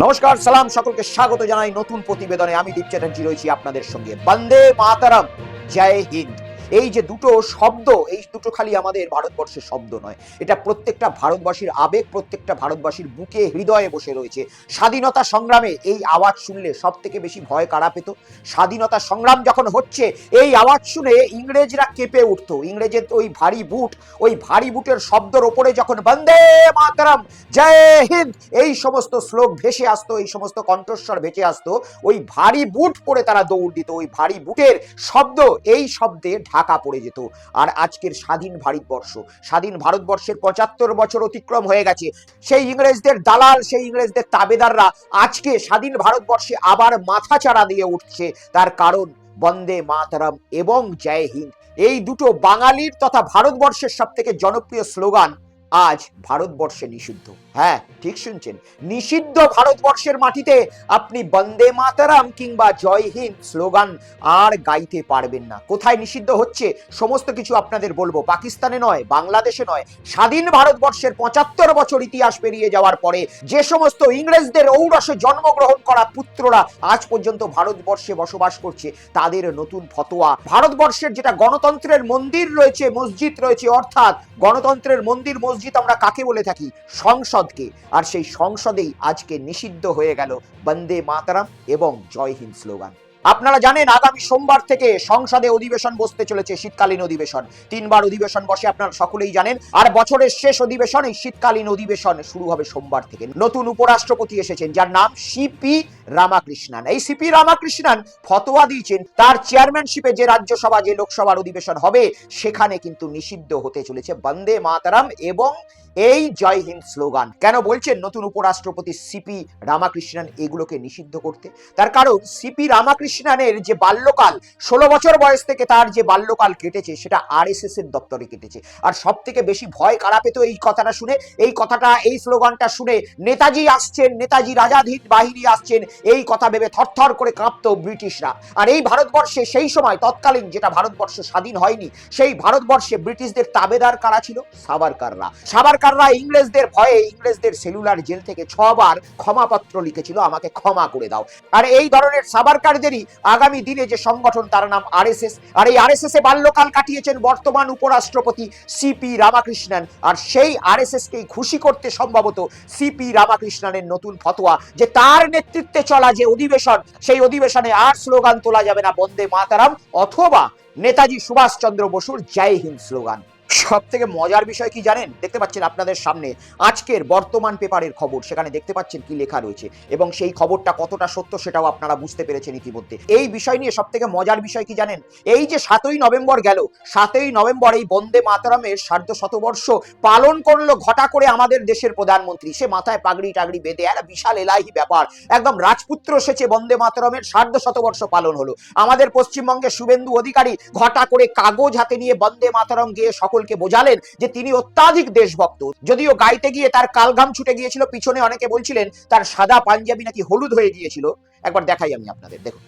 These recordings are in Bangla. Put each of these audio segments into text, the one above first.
নমস্কার, সালাম, সকলকে স্বাগত জানাই নতুন প্রতিবেদনে। আমি দীপ চ্যাটার্জি, রয়েছি আপনাদের সঙ্গে। বন্দে মাতারাম। জয় হিন্দ। এই যে দুটো শব্দ, এই দুটো খালি আমাদের ভারতবর্ষের শব্দ নয়। এটা প্রত্যেকটা ভারতবাসীর আবেগ, প্রত্যেকটা ভারতবাসীর বুকে, হৃদয়ে বসে রয়েছে। স্বাধীনতা সংগ্রামে এই আওয়াজ শুনলে সব থেকে বেশি ভয় কারা পেত? স্বাধীনতা সংগ্রাম যখন হচ্ছে, এই আওয়াজ শুনে ইংরেজরা কেঁপে উঠতো। ইংরেজের ওই ভারী বুট, ওই ভারী বুটের শব্দের ওপরে যখন বন্দে মাতারাম, জয় হিন্দ, এই সমস্ত শ্লোক ভেসে আসতো, এই সমস্ত কণ্ঠস্বর ভেসে আসতো, ওই ভারী বুট পরে তারা দৌড় দিত, ওই ভারী বুটের শব্দ, এই শব্দে পড়ে যেত। আর আজকের স্বাধীন ভারতবর্ষ, স্বাধীন ভারতবর্ষের পঁচাত্তর বছর অতিক্রম হয়ে গেছে। সেই ইংরেজদের দালাল, সেই ইংরেজদের তাবেদাররা আজকে স্বাধীন ভারতবর্ষে আবার মাথা চাড়া দিয়ে উঠছে। তার কারণ, বন্দে মাতারাম এবং জয় হিন্দ। এই দুটো বাঙালির তথা ভারতবর্ষের সব থেকে জনপ্রিয় স্লোগান আজ ভারতবর্ষে নিষিদ্ধ। হ্যাঁ ঠিক শুনছেন। নিষিদ্ধ ভারতবর্ষের মাটিতে আপনি বন্দে মাতারাম কিংবা জয় হিন্দ স্লোগান আর গাইতে পারবেন না। কোথায় নিষিদ্ধ হচ্ছে? সমস্ত কিছু আপনাদের বলব। পাকিস্তানে নয়, বাংলাদেশে নয়। স্বাধীন ভারতবর্ষের পঁচাত্তর বছর ইতিহাস পেরিয়ে যাওয়ার পরে যে সমস্ত ইংরেজদের ঔরসে জন্মগ্রহণ করা পুত্ররা আজ পর্যন্ত ভারতবর্ষে বসবাস করছে, তাদের নতুন ফতোয়া। ভারতবর্ষের যেটা গণতন্ত্রের মন্দির রয়েছে, মসজিদ রয়েছে, অর্থাৎ গণতন্ত্রের মন্দির মসজিদ আমরা কাকে বলে থাকি? সংসদকে। আর সেই সংসদেই আজকে নিষিদ্ধ হয়ে গেল বন্দে মাতারাম এবং জয় হিন্দ স্লোগান। আপনারা জানেন, আগামী সোমবার থেকে সংসদে অধিবেশন বসতে চলেছে শীতকালীন অধিবেশন। তিনবার অধিবেশন বসে আপনারা সকলেই জানেন। আর বছরের শেষ অধিবেশন এই শীতকালীন অধিবেশন শুরু হবে সোমবার থেকে। নতুন উপরাষ্ট্রপতি এসেছেন, যার নাম সিপি রামাকৃষ্ণান। এই সিপি রামাকৃষ্ণান ফতোয়া দিয়েছেন, তার চেয়ারম্যানশিপে যে রাজ্যসভা, যে লোকসভার অধিবেশন হবে, সেখানে কিন্তু নিষিদ্ধ হতে চলেছে বন্দে মাতারাম এবং এই জয় হিন্দ স্লোগান। কেন বলছেন নতুন উপরাষ্ট্রপতি সিপি রামাকৃষ্ণান এগুলোকে নিষিদ্ধ করতে? তার কারণ সিপি রামাকৃষ্ণনের যে বাল্যকাল, ষোলো বছর বয়স থেকে তার যে বাল্যকাল কেটেছে, সেটা আর এস এর দপ্তরে কেটেছে। আর সব থেকে বেশি ভয় কারা পেত এই কথাটা শুনে? এই কথাটা, এই স্লোগানটা শুনে নেতাজি আসছেন, নেতাজি রাজাধীন বাহিনী আসছেন, এই কথা ভেবে থরথর করে কাঁপতো ব্রিটিশরা। আর এই ভারতবর্ষে সেই সময়, তৎকালীন যেটা ভারতবর্ষ স্বাধীন হয়নি, সেই ভারতবর্ষে ব্রিটিশদের তাবেদার কারা ছিল? সাবারকাররা। সাবারকাররা ইংরেজদের ভয়ে ইংরেজদের সেলুলার জেল থেকে ছবার ক্ষমাপত্র লিখেছিল, আমাকে ক্ষমা করে দাও। আর এই ধরনের সাবারকারদেরই আগামী দিনে যে সংগঠন, তার নাম আরএসএস। আর এই আরএসএস এ বাল্যকাল কাটিয়েছেন বর্তমান উপরাষ্ট্রপতি সিপি রামাকৃষ্ণন। আর সেই আরএসএস কেই খুশি করতে সম্ভবত সিপি রামাকৃষ্ণনের নতুন ফতোয়া, যে তার নেতৃত্বে চলা যে অধিবেশন, সেই অধিবেশনে আর স্লোগান তোলা যাবে না বন্দে মাতারাম, অথবা নেতাজি সুভাষচন্দ্র বসুর জয় হিন্দ স্লোগান। সব থেকে মজার বিষয় কি জানেন? দেখতে পাচ্ছেন আপনাদের সামনে আজকের বর্তমান পেপারের খবর। সেখানে দেখতে পাচ্ছেন কি লেখা রয়েছে এবং সেই খবরটা কতটা সত্য সেটাও আপনারা বুঝতে পেরেছেন ইতিমধ্যে। এই বিষয় নিয়ে সব থেকে মজার বিষয় কি জানেন? এই যে সাতই নভেম্বর গেল, সাতই নভেম্বর এই বন্দে মাতারামের সার্ধ শতবর্ষ পালন করল ঘটা করে আমাদের দেশের প্রধানমন্ত্রী। সে মাথায় পাগড়ি টাগড়ি বেঁধে একটা বিশাল এলাহি ব্যাপার। একদম রাজপুত্র সেচে বন্দে মাতারামের সার্ধ শতবর্ষ পালন হলো। আমাদের পশ্চিমবঙ্গে শুভেন্দু অধিকারী ঘটা করে কাগজ হাতে নিয়ে বন্দে মাতারাম গিয়ে সকলকে বোঝালেন যে তিনি অত্যাধিক দেশভক্ত। যদিও গাইতে গিয়ে তার কালঘাম ছুটে গিয়েছিল, পিছনে অনেকে বলছিলেন তার সাদা পাঞ্জাবি নাকি হলুদ হয়ে গিয়েছিল। একবার দেখাই আমি আপনাদের, দেখুন।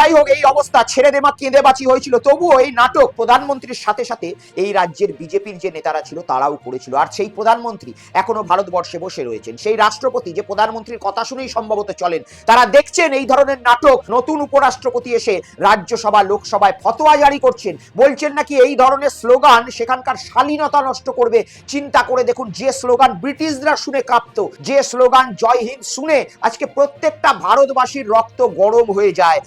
যাই হোক এই অবস্থা ছেড়ে দেমা কেঁদে বাঁচি হয়েছিল। তবুও এই নাটক প্রধানমন্ত্রীর সাথে সাথে এই রাজ্যের বিজেপির যে নেতারা ছিল, তারাও করেছিল। আর সেই প্রধানমন্ত্রী এখনও ভারতবর্ষে বসে রয়েছেন। সেই রাষ্ট্রপতি যে প্রধানমন্ত্রীর কথা শুনেই সম্ভবত চলেন, তারা দেখছেন এই ধরনের নাটক, নতুন উপরাষ্ট্রপতি এসে রাজ্যসভা, লোকসভায় ফতোয়া জারি করছেন। বলছেন নাকি এই ধরনের স্লোগান সেখানকার শালীনতা নষ্ট করবে। চিন্তা করে দেখুন, যে স্লোগান ব্রিটিশরা শুনে কাঁপত, যে স্লোগান জয় হিন্দ শুনে আজকে প্রত্যেকটা ভারতবাসীর রক্ত গরম হয়ে যায়।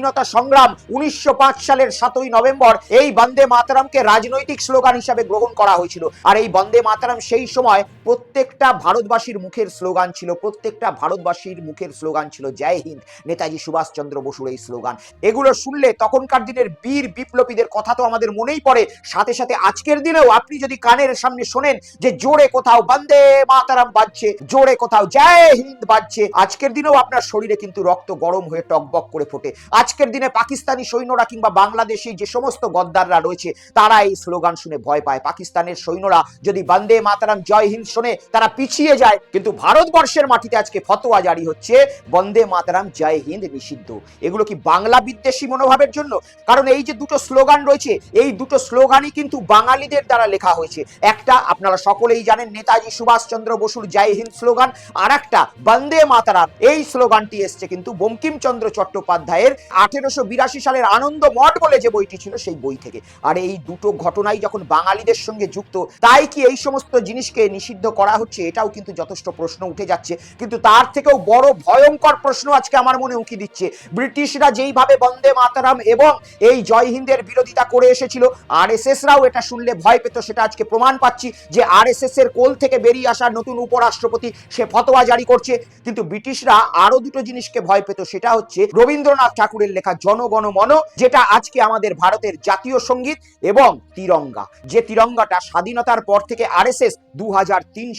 স্বাধীনতা সংগ্রাম উনিশশো পাঁচ সালের সাতই নভেম্বর এই বন্দে মাতারামকে রাজনৈতিক স্লোগান হিসাবে গ্রহণ করা হয়েছিল। আর এই বন্দে মাতারাম সেই সময় প্রত্যেকটা ভারতবাসীর মুখের স্লোগান ছিল, প্রত্যেকটা ভারতবাসীর মুখের স্লোগান ছিল, জয় হিন্দ। নেতাজি সুভাষচন্দ্র বসুর এই স্লোগান। এগুলো শুনলে তখনকার দিনের বীর বিপ্লবীদের কথা তো আমাদের মনেই পড়ে। সাথে সাথে আজকের দিনেও আপনি যদি কানের সামনে শোনেন যে জোরে কোথাও বন্দে মাতারাম বাজছে, জোরে কোথাও জয় হিন্দ বাজছে, আজকের দিনেও আপনার শরীরে কিন্তু রক্ত গরম হয়ে টকবক করে ফোটে। আজকের দিনে পাকিস্তানি সৈন্যরা কিংবা বাংলাদেশি যে সমস্ত গদ্দাররা রয়েছে তারা এই স্লোগান শুনে ভয় পায়। পাকিস্তানের সৈন্যরা যদি বন্দে মাতারাম, জয় হিন্দ শুনে, তারা পিছিয়ে যায়। কিন্তু ভারতবর্ষের মাটিতে আজকে ফতোয়া জারি হচ্ছে, বন্দে মাতারাম, জয় হিন্দ নিষিদ্ধ। এগুলো কি বাংলা বিদ্বেষী মনোভাবের জন্য? কারণ এই যে দুটো স্লোগান রয়েছে, এই দুটো স্লোগানই কিন্তু বাঙালিদের দ্বারা লেখা হয়েছে। একটা আপনারা সকলেই জানেন, নেতাজি সুভাষচন্দ্র বসুর জয় হিন্দ স্লোগান আর একটা বন্দে মাতারাম। এই স্লোগানটি এসছে কিন্তু বঙ্কিমচন্দ্র চট্টোপাধ্যায়ের আঠেরোশো বিরাশি সালের আনন্দ মঠ বলে যে বইটি ছিল সেই বই থেকে। আর এই দুটো ঘটনাই যখন বাঙালিদের সঙ্গে যুক্ত, তাই কি এই সমস্ত জিনিসকে নিষিদ্ধ করা হচ্ছে? এটাও কিন্তু যথেষ্ট প্রশ্ন উঠে যাচ্ছে। কিন্তু তার থেকেও বড় ভয়ঙ্কর প্রশ্ন আজকে আমার মনে উঁকি দিচ্ছে। ব্রিটিশরা যেইভাবে বন্দে মাতারাম এবং এই জয় হিন্দের বিরোধিতা করে এসেছিল আর এস রাও এটা শুনলে ভয় পেত, সেটা আজকে প্রমাণ পাচ্ছি যে আর এস এর কোল থেকে বেরিয়ে আসা নতুন উপরাষ্ট্রপতি সে ফতোয়া জারি করছে। কিন্তু ব্রিটিশরা আরও দুটো জিনিসকে ভয় পেত, সেটা হচ্ছে রবীন্দ্রনাথ ঠাকুরের লেখা জনগণ মন, যেটা আজকে আমাদের ভারতের জাতীয় সংগীত এবং তিরঙ্গা। যে তিরঙ্গাটা স্বাধীনতার পর থেকে আরএসএস দু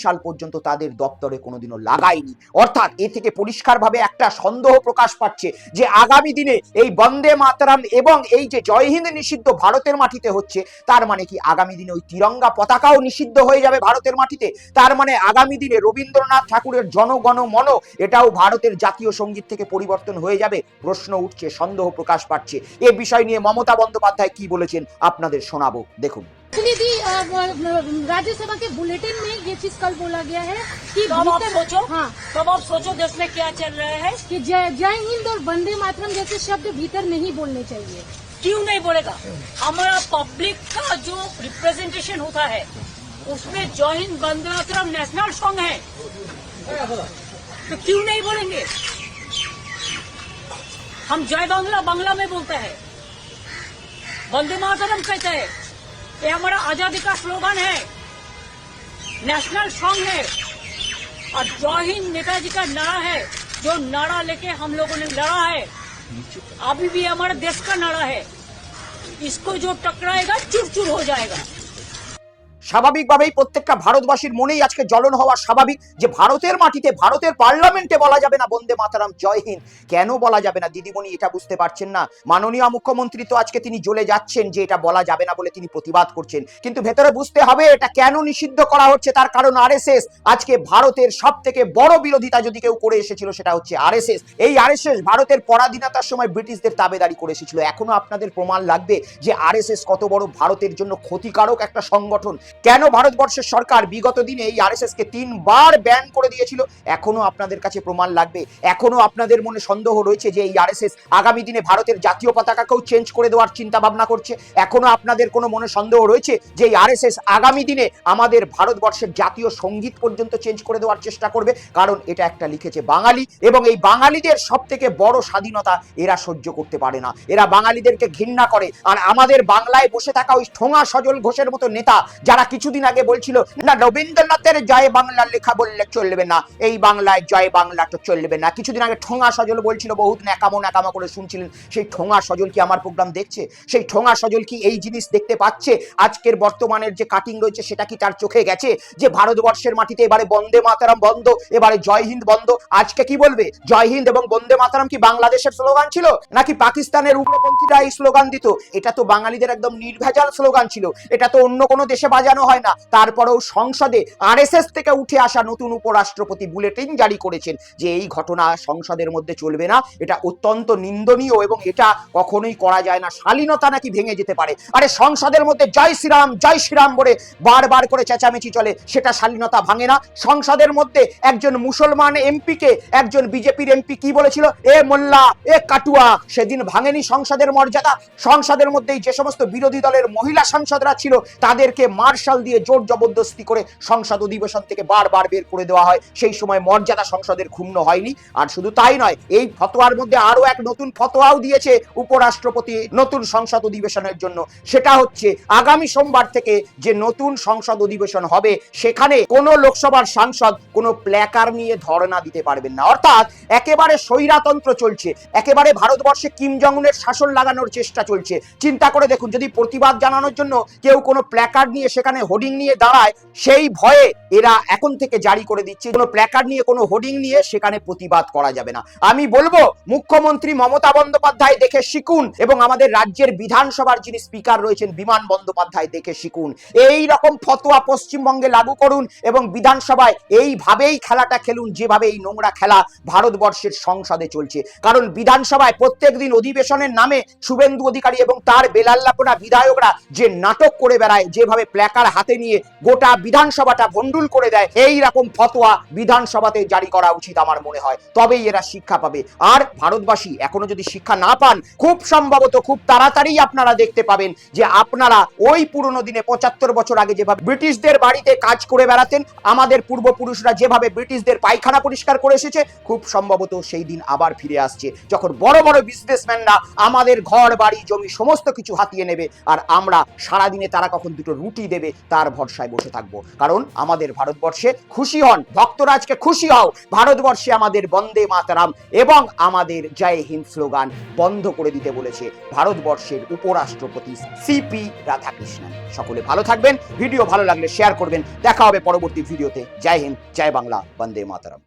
সাল পর্যন্ত তাদের দপ্তরে কোনোদিনও লাগায়নি। অর্থাৎ এ থেকে পরিষ্কারভাবে একটা সন্দেহ প্রকাশ পাচ্ছে যে আগামী দিনে এই বন্দে মাতারাম এবং এই যে জয় হিন্দ নিষিদ্ধ ভারতের মাটিতে হচ্ছে, তার মানে কি আগামী দিনে ওই তিরঙ্গা পতাকাও নিষিদ্ধ হয়ে যাবে ভারতের মাটিতে? তার মানে আগামী দিনে রবীন্দ্রনাথ ঠাকুরের জনগণ মন, এটাও ভারতের জাতীয় সংগীত থেকে পরিবর্তন হয়ে যাবে? প্রশ্ন উঠছে সন্দেহ প্রকাশ পাচ্ছে এ বিষয় নিয়ে মমতা বন্দ্যোপাধ্যায় কি বলেছেন আপনাদের শোনাবো দেখুন एक्चुअली दी अ, अ, राज्यसभा के बुलेटिन में ये चीज कल बोला गया है कि तो अब आप भीतर- सोचो हाँ तब आप सोचो देश में क्या चल रहा है कि जय जय हिंद और वंदे मातरम जैसे शब्द भीतर नहीं बोलने चाहिए क्यों नहीं बोलेगा हमारा पब्लिक का जो रिप्रेजेंटेशन होता है उसमें जय हिंद वंदे मातरम नेशनल सॉन्ग है तो क्यों नहीं बोलेंगे हम जय बांग्ला बांग्ला में बोलते हैं। वंदे मातरम कहते हैं ये हमारा आज़ादी का स्लोगन है, नेशनल सॉन्ग है, और जय हिंद नेताजी का नारा है, जो नारा लेके हम लोगों ने लड़ा है। अभी भी हमारे देश का नारा है। इसको जो टकराएगा चूर चूर हो जाएगा। স্বাভাবিকভাবেই প্রত্যেকটা ভারতবাসীর মনেই আজকে জ্বলন হওয়া স্বাভাবিক যে ভারতের মাটিতে, ভারতের পার্লামেন্টে বলা যাবে না বন্দে মাতারাম, জয় হিন্দ। কেন বলা যাবে না? দিদিমণি এটা বুঝতে পারছেন না। মাননীয় মুখ্যমন্ত্রী তো আজকে তিনি জ্বলে যাচ্ছেন যে এটা বলা যাবে না বলে তিনি প্রতিবাদ করছেন। কিন্তু ভেতরে বুঝতে হবে এটা কেন নিষিদ্ধ করা হচ্ছে? তার কারণ আরএসএস। আজকে ভারতের সব থেকে বড় বিরোধিতা যদি কেউ করে এসেছিল সেটা হচ্ছে আরএসএস। এই আরএসএস ভারতের পরাধীনতার সময় ব্রিটিশদের তাবেদারি করে এসেছিল। এখনও আপনাদের প্রমাণ লাগবে যে আরএসএস কত বড় ভারতের জন্য ক্ষতিকারক একটা সংগঠন। কেন ভারতবর্ষের সরকার বিগত দিনে এই আরএসএস কে তিনবার ব্যান করে দিয়েছিল? এখনও আপনাদের কাছে প্রমাণ লাগবে। এখনও আপনাদের মনে সন্দেহ রয়েছে যে এই আরএসএস আগামী দিনে ভারতের জাতীয় পতাকাকেও চেঞ্জ করে দেওয়ার চিন্তা ভাবনা করছে। এখনও আপনাদের কোনো মনে সন্দেহ রয়েছে যে এই আরএসএস আগামী দিনে আমাদের ভারতবর্ষের জাতীয় সংগীত পর্যন্ত চেঞ্জ করে দেওয়ার চেষ্টা করবে? কারণ এটা একটা লিখেছে বাঙালি এবং এই বাঙালিদের সব থেকে বড় স্বাধীনতা এরা সহ্য করতে পারে না। এরা বাঙালিদেরকে ঘৃণা করে। আর আমাদের বাংলায় বসে থাকা ওই ঠোঙা সজল ঘোষের মতো নেতা যারা কিছুদিন আগে বলছিল, না, রবীন্দ্রনাথের জয় বাংলা লেখা বললে চলবে না। এই বাংলায় জয় বাংলা তো চলবে না। কিছুদিন আগে ঠোঙা সজল বলছিল, বহুত ন্যাকামো ন্যাকামো করে শুনছিলেন। সেই ঠোঙা সজল কি আমার প্রোগ্রাম দেখছে? সেই ঠোঙা সজল কি এই জিনিস দেখতে পাচ্ছে? আজকের বর্তমানের যে কাটিং রয়েছে, সেটা কি তার চোখে গেছে? যে ভারতবর্ষের মাটিতে এবারে বন্দে মাতারাম বন্ধ, এবারে জয় হিন্দ বন্ধ, আজকে কি বলবে? জয় হিন্দ এবং বন্দে মাতারাম কি বাংলাদেশের স্লোগান ছিল? নাকি পাকিস্তানের উগ্রপন্থীরা এই স্লোগান দিত? এটা তো বাঙালিদের একদম নির্ভেজাল স্লোগান ছিল। এটা তো অন্য কোনো দেশে বাজানো হয় না। তারপরেও সংসদে আরএসএস থেকে উঠে আসা নতুন উপরাষ্ট্রপতি বুলেটিন জারি করেছেন যে এই ঘটনা সংসদের মধ্যে চলবে না। এটা অত্যন্ত নিন্দনীয় এবং এটা কখনোই করা যায় না। শালীনতা নাকি ভেঙে যেতে পারে। আরে সংসদের মধ্যে জয় শ্রীরাম জয় শ্রীরাম বলে বারবার করে চেঁচামেচি চলে, সেটা শালীনতা ভাঙে না। সংসদের মধ্যে একজন মুসলমান এমপিকে একজন বিজেপির এমপি কি বলেছিল? এ মোল্লা, এ কাটুয়া। সেদিন ভাঙেনি সংসদের মর্যাদা। সংসদের মধ্যেই যে সমস্ত বিরোধী দলের মহিলা সাংসদরা ছিল, তাদেরকে মার্শাল দিয়ে জোর জবরদস্তি করে সংসদ অধিবেশন থেকে বারবার বের করে দেওয়া হয়। সেই সময় মর্যাদা সংসদের ক্ষুণ্ণ হয়নি। আর শুধু তাই নয়, এই ফতোয়ার মধ্যে আরও এক নতুন ফতোয়াও দিয়েছে উপরাষ্ট্রপতি নতুন সংসদ অধিবেশনের জন্য। সেটা হচ্ছে, আগামী সোমবার থেকে যে নতুন সংসদ অধিবেশন হবে, সেখানে কোন লোকসভার সাংসদ কোনো প্ল্যাকার নিয়ে ধর্ণা দিতে পারবেন না। অর্থাৎ একেবারে স্বৈরাতন্ত্র চলছে। একেবারে ভারতবর্ষে কিম জংনের শাসন লাগানোর চেষ্টা চলছে। চিন্তা করে দেখুন, যদি প্রতিবাদ জানানোর জন্য কেউ কোনো প্ল্যাকার্ড নিয়ে সেখানে সেখানে হোর্ডিং নিয়ে দাঁড়ায়, সেই ভয়ে এরা এখন থেকে জারি করে দিচ্ছে। কোনো প্ল্যাকার্ড নিয়ে, কোনো হোর্ডিং নিয়ে সেখানে প্রতিবাদ করা যাবে না। আমি বলব, মুখ্যমন্ত্রী মমতা বন্দ্যোপাধ্যায় দেখে শিখুন এবং আমাদের রাজ্যের বিধানসভার যিনি স্পিকার রয়েছেন, বিমান বন্দ্যোপাধ্যায় দেখে শিখুন। এই রকম ফতোয়া পশ্চিমবঙ্গে লাগু করুন এবং বিধানসভায় এইভাবেই খেলাটা খেলুন যেভাবে এই নোংরা খেলা ভারতবর্ষের সংসদে চলছে। কারণ বিধানসভায় প্রত্যেক দিন অধিবেশনের নামে শুভেন্দু অধিকারী এবং তার বেলাল্লাপনা বিধায়করা যে নাটক করে বেড়ায়, যেভাবে প্ল্যাকার হাতে নিয়ে গোটা বিধানসভাটা ভণ্ডুল করে দেয়, এই রকম ফতোয়া বিধানসভাতে জারি করা উচিত আমার মনে হয়। তবেই এরা শিক্ষা পাবে। আর ভারতবাসী এখনও যদি শিক্ষা না পান, খুব সম্ভবত খুব তাড়াতাড়ি আপনারা দেখতে পাবেন যে আপনারা ওই পুরনো দিনে পঁচাত্তর বছর আগে যেভাবে ব্রিটিশদের বাড়িতে কাজ করে বেড়াতেন, আমাদের পূর্বপুরুষরা যেভাবে ব্রিটিশদের পায়খানা পরিষ্কার করে এসেছে, খুব সম্ভবত সেই দিন আবার ফিরে আসছে। যখন বড় বড় বিজনেসম্যানরা আমাদের ঘর, বাড়ি, জমি সমস্ত কিছু হাতিয়ে নেবে, আর আমরা সারাদিনে তারা কখন দুটো রুটি দেবে তার ভরসায় বসে থাকব। কারণ আমাদের ভারতবর্ষে খুশি হন। ভক্তরাজকে খুশি হও। ভারতবর্ষে আমাদের বন্দে মাতারাম এবং আমাদের জয় হিন্দ স্লোগান বন্ধ করে দিতে বলেছে ভারতবর্ষের উপরাষ্ট্রপতি সিপি রাধাকৃষ্ণন। সকলে ভালো থাকবেন। ভিডিও ভালো লাগলে শেয়ার করবেন। দেখা হবে পরবর্তী ভিডিওতে। জয় হিন্দ, জয় বাংলা, বন্দে মাতারাম।